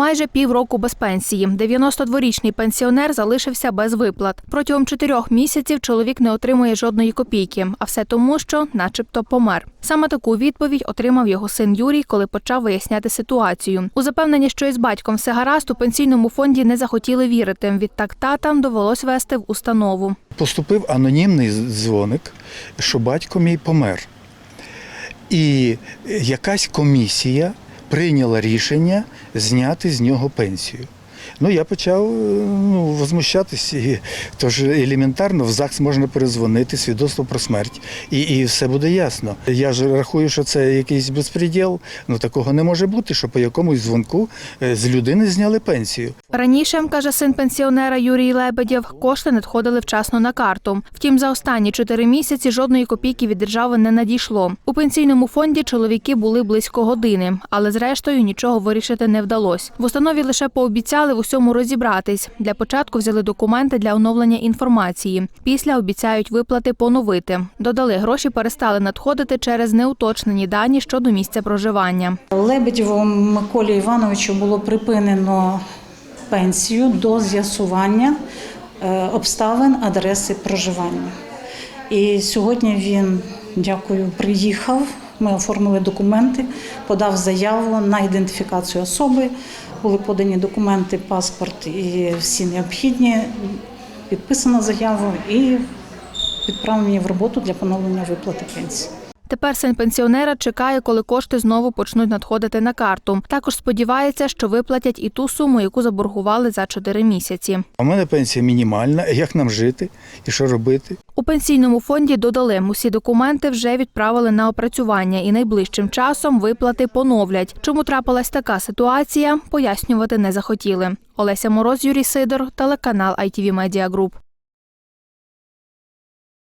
Майже півроку без пенсії. 92-річний пенсіонер залишився без виплат. Протягом чотирьох місяців чоловік не отримує жодної копійки, а все тому, що, начебто, помер. Саме таку відповідь отримав його син Юрій, коли почав виясняти ситуацію. У запевненні, що із батьком все гаразд, у пенсійному фонді не захотіли вірити. Відтак татам довелось вести в установу. Поступив анонімний дзвоник, що батько мій помер. І якась комісія прийняла рішення зняти з нього пенсію. Ну, я почав е, ну, возмущатись. І, тож елементарно в ЗАГС можна перезвонити, свідоцтво про смерть, і, і все буде ясно. Я ж рахую, що це якийсь безпреділ. Ну такого не може бути, що по якомусь дзвонку е, з людини зняли пенсію. Раніше, каже син пенсіонера Юрій Лебедєв, кошти надходили вчасно на карту. Втім, за останні чотири місяці жодної копійки від держави не надійшло. У пенсійному фонді чоловіки були близько години, але зрештою нічого вирішити не вдалося. В установі лише пообіцяли в усьому розібратись. Для початку взяли документи для оновлення інформації. Після обіцяють виплати поновити. Додали, гроші перестали надходити через неуточнені дані щодо місця проживання. Лебедєву Миколі Івановичу було припинено пенсію до з'ясування е, обставин адреси проживання. І сьогодні він, дякую, приїхав. Ми оформили документи, подав заяву на ідентифікацію особи. Були подані документи, паспорт і всі необхідні. Підписана заява і відправлені в роботу для поновлення виплати пенсії. Тепер син пенсіонера чекає, коли кошти знову почнуть надходити на карту. Також сподівається, що виплатять і ту суму, яку заборгували за чотири місяці. В мене пенсія мінімальна. Як нам жити і що робити? У пенсійному фонді додали, усі документи вже відправили на опрацювання і найближчим часом виплати поновлять. Чому трапилась така ситуація, пояснювати не захотіли. Олеся Мороз, Юрій Сидор, телеканал ITV Media Group.